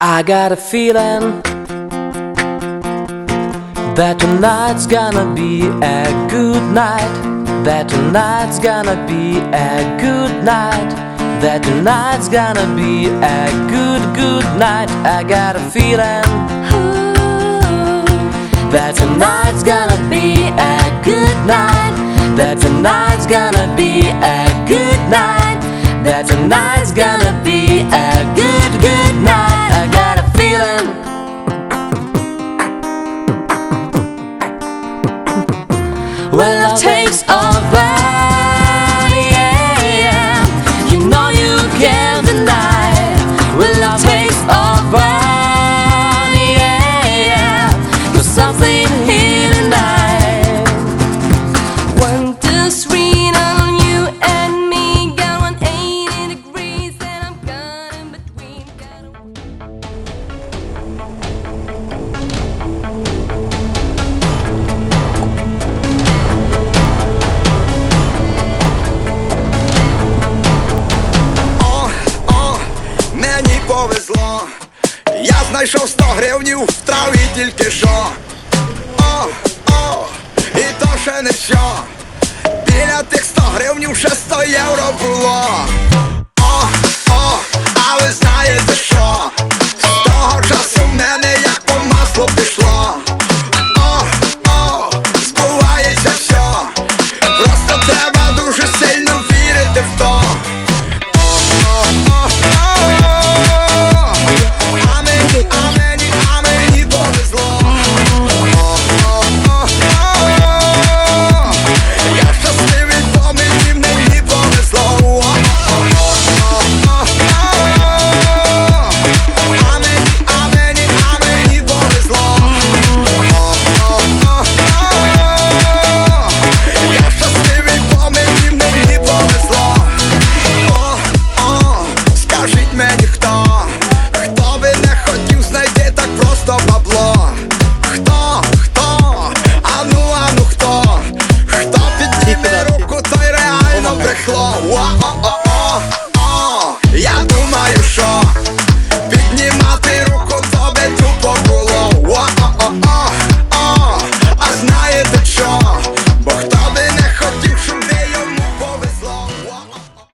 I got a feeling that tonight's gonna be a good night. That tonight's gonna be a good night. That tonight's gonna be a good, good night. I got a feeling that tonight's gonna be a good night. That tonight's gonna be a good night. That tonight's gonna be a good, good night. When love takes повезло. Я знайшов 100 гривнів в траві тільки що. О, о, і то ще не що. Біля тих 100 гривнів ще 100 євро було.